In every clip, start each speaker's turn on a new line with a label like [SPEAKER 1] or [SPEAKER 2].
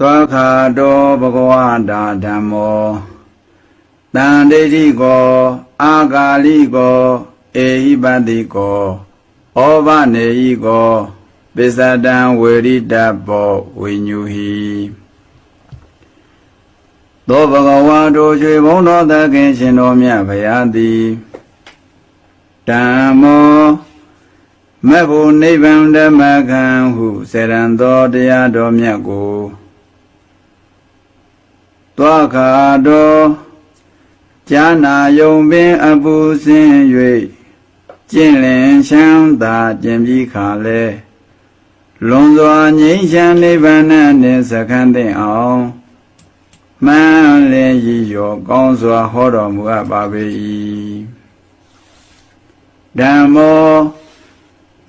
[SPEAKER 1] သောခာတောဘဂဝတာဓမ္မောတန်ဒိဋ္ဌိကောအာဂါလိကောအေဟိပတိကောဩဘနေဟိကောပစ္စတံဝေရိတဘောဝိညူဟိသောဘဂဝါတို့ကျွေဘုံတော်သခင်ရှင်တော်မြတ်ဗျာသည်ဓမ္မောမဘုနိဗ္ဗာန်ဓမ္မခံဟုစေရန်သောတရားတော်မြတ်ကို သောခါတော်ဈာနာယုံပင်အပူစင်၍ကျင့်လင်ချမ်းသာကျင်ပြီးခါလဲလွန်စွာငြိမ်းချမ်းနိဗ္ဗာန်နှင့်စခန်းသိအောင်မှန်လင်းရည်ရောကောင်းစွာဟောတော်မူအပ်ပါပေ၏ဓမ္မော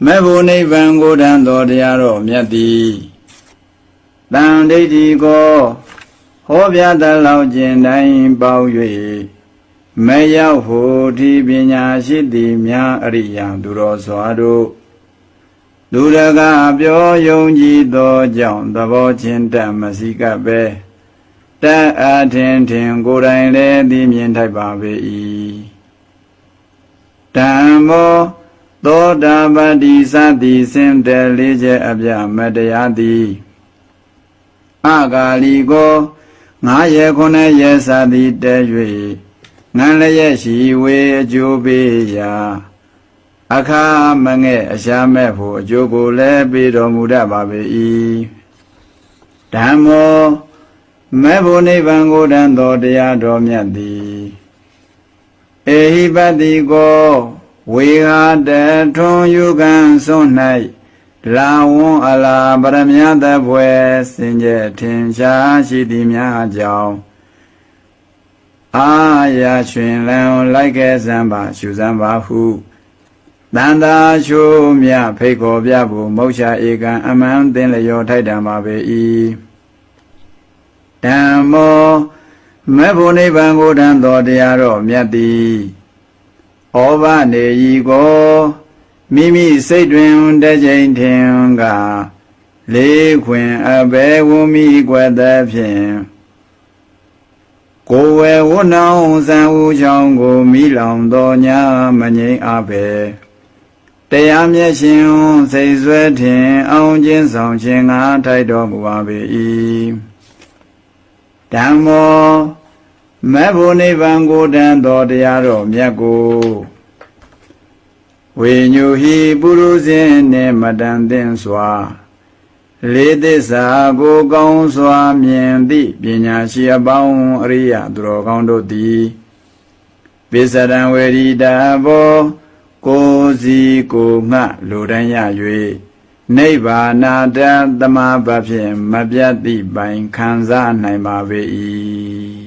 [SPEAKER 1] မေဖို့နိဗ္ဗာန်ကိုတန်တော်တရားတော်မြတ်သည်တန်ဒိဋ္ဌိကို ဟောပြတလောက်ကျင်တိုင်းပေါ၍မရောက်ဖို့ဒီပညာရှိသည်များအရိယာသူတော်စွာတို့လူရကပြောယုံကြည်သောကြောင့်သဘောချင်းတတ်မစီကပ်ပဲတတ်အထင်ထင်ကိုယ်တိုင်လည်းသိမြင်ထိုက်ပါပေ၏ဓမ္မောသောတာပတိသတိစင်တယ်လေးချက်အပြမတရားသည်အဂါလီကို ငါရေခုနှစ်ရေစာသည်တဲ၍ငန်းလည်းရဲ့ရှိဝေအကျိုးပေးရာအခါမငဲ့အရှားမဲ့ဖို့အကျိုးကိုလည်းပေးတော်မူတတ်ပါပေ၏ဓမ္မောမေဖို့နိဗ္ဗာန်ကိုတန်တော်တရားတော်မြတ်သည်အေဟိပတိကိုဝေဟာတထွန်ယုကံစွန့်၌ လာဝွန်အလာပရမယတဘွယ်စင်ကြယ်ထင်ရှားရှိသည်များကြောင့်အာရရွှင်လန်းလိုက်ခဲ့စမ်းပါရှုစမ်းပါဟုတန်တာချိုးမြဖိတ်ခေါ်ပြဖို့မောရှာဧကံအမှန်သင်လျောထိုက်တံပါပေ၏ဓမ္မောမေဖို့နိဗ္ဗာန်ကိုတန်တော်တရားတော်မြတ်သည်ဩဘနေဤကို မိမိစိတ်တွင်တစ်ချိန်ထင်ကလေးခွင်အဘဲဝမိကွယ်သည်ဖြင့်ကိုယ်ဝဲဝနောင်စံဦးချောင်းကိုမိလောင်တော်ညာမငိမ့်အဘဲတရားမျက်ရှင်စိတ်ဆွဲထင်အောင်ချင်းဆောင်ခြင်းငါထိုက်တော်မူပါပေ၏ဓမ္မောမေဖို့နိဗ္ဗာန်ကိုတန်တော်တရားတော်မြတ်ကို ဝေညုဟိပုရုဇဉ်နှင့်မတန်သင်စွာလေးသစ္စာကိုကောင်းစွာမြင်သည့်ပညာရှိအပေါင်းအရိယသူတော်ကောင်းတို့သည်ပိစရံဝေရိတာဘောကိုယ်စီကိုငှလူတိုင်းရ၍နိဗ္ဗာနာတသမဘဖြင့်မပြတ်သည့်ပိုင်ခံစားနိုင်ပါပေ၏